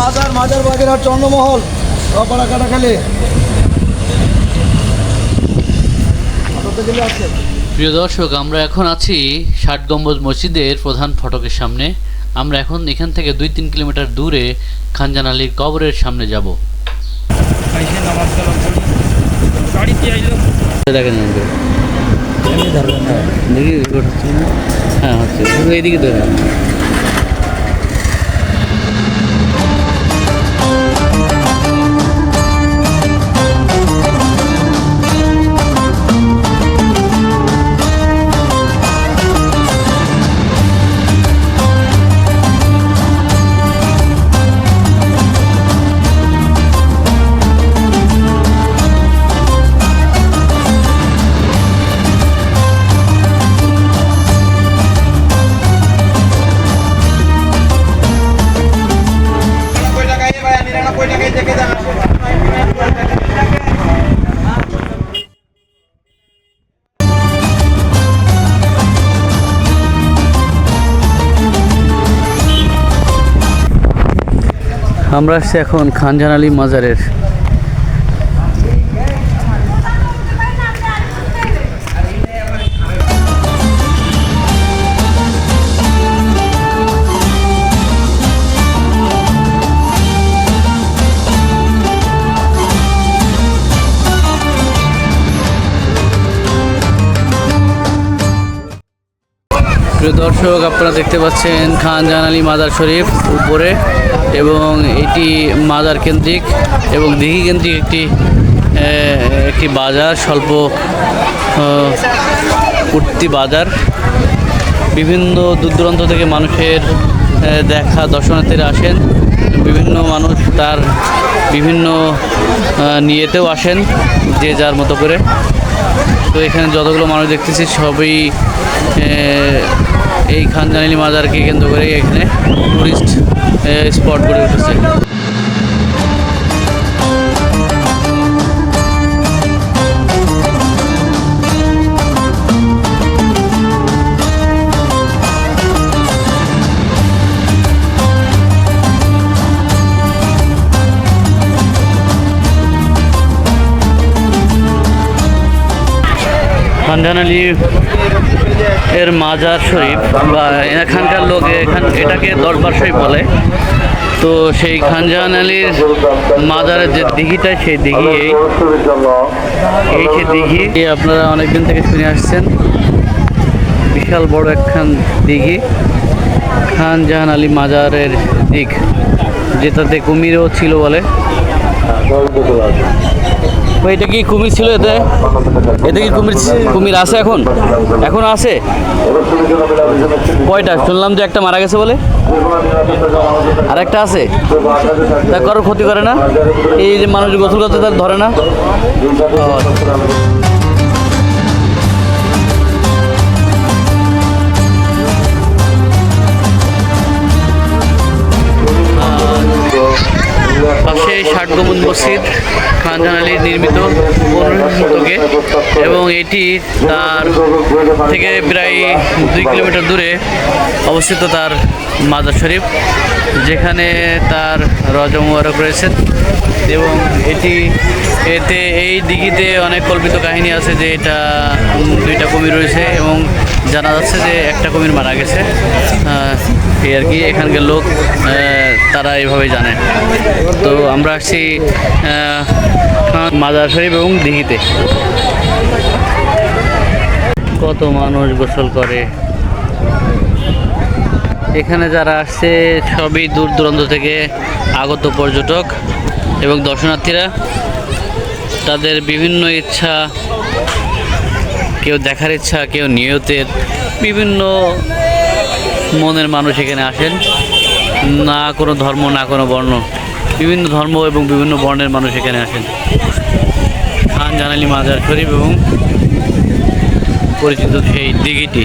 মাজার মাজার বাগেরহাট চন্দ্রমহল রপাড়া কাটাখালি। প্রিয় দর্শক আমরা এখন আছি ষাট গম্বুজ মসজিদের প্রধান ফটকের সামনে। আমরা এখন এখান থেকে দুই তিন কিলোমিটার দূরে খানজান আলীর কবরের সামনে যাব। দেখেন দেখি? হ্যাঁ হচ্ছে। ধরে আমরা আসছি এখন খানজান আলী মাজারের। দর্শক, আপনারা দেখতে পাচ্ছেন খান জাহান আলী মাজার শরীফ উপরে। এবং এটি মাজার কেন্দ্রিক এবং দিঘি কেন্দ্রিক একটি একটি বাজার, স্বল্প উঠতি বাজার। বিভিন্ন দূর দূরান্ত থেকে মানুষের দেখা, দর্শনার্থীরা আসেন। বিভিন্ন মানুষ তার বিভিন্ন নিয়েতেও আসেন, যে যার মতো করে। তো এখানে যতগুলো মানুষ দেখতেছি, সবই এই খানজানালি মাজারকে কেন্দ্র করে এখানে টুরিস্ট স্পট গড়ে উঠেছে। খানজান আলী এর মাজার শরীফ বা এখানকার লোক এখান এটাকে দরবার শরীফ বলে। তো সেই খানজাহান আলীর মাজারের যে দিঘিটা, সেই দিঘি, এই এই সে দিঘি আপনারা অনেকদিন থেকে শুনে আসছেন। বিশাল বড় একখান দিঘি। খান জাহান আলী মাজারের দিক, যেটাতে কুমিরও ছিল বলে। এটা কি কুমির ছিল এতে? এতে কি কুমির কুমির আছে এখন? এখন আছে? কয়টা? শুনলাম যে একটা মারা গেছে বলে। আর একটা আছে? তা কারোর ক্ষতি করে না? এই যে মানুষ গোসল করতে তার ধরে না? পাশে ষাট মসজিদ, খানজান আলীর নির্মিত শতকে এবং এটি তার থেকে প্রায় দুই কিলোমিটার দূরে অবস্থিত তার মাজার শরীফ, যেখানে তার রজা মুবারক রয়েছেন এবং এটি, এতে এই দিঘিতে অনেক কল্পিত কাহিনী আছে যে এটা দুইটা কুমির রয়েছে এবং জানা যাচ্ছে যে একটা কুমির মারা গেছে। এই আর কি, এখানকার লোক তারা এইভাবে জানে। তো আমরা আসছি মাজার শরীফ এবং দিঘিতে। কত মানুষ গোসল করে। এখানে যারা আসছে, সবই দূর দূরান্ত থেকে আগত পর্যটক এবং দর্শনার্থীরা। তাদের বিভিন্ন ইচ্ছা, কেউ দেখার ইচ্ছা, কেউ নিয়তের, বিভিন্ন মনের মানুষ এখানে আসেন। না কোনো ধর্ম, না কোনো বর্ণ। বিভিন্ন ধর্ম এবং বিভিন্ন বর্ণের মানুষ এখানে আসেন। খান জানালি মাজার শরীফ এবং পরিচিত সেই দিঘিটি।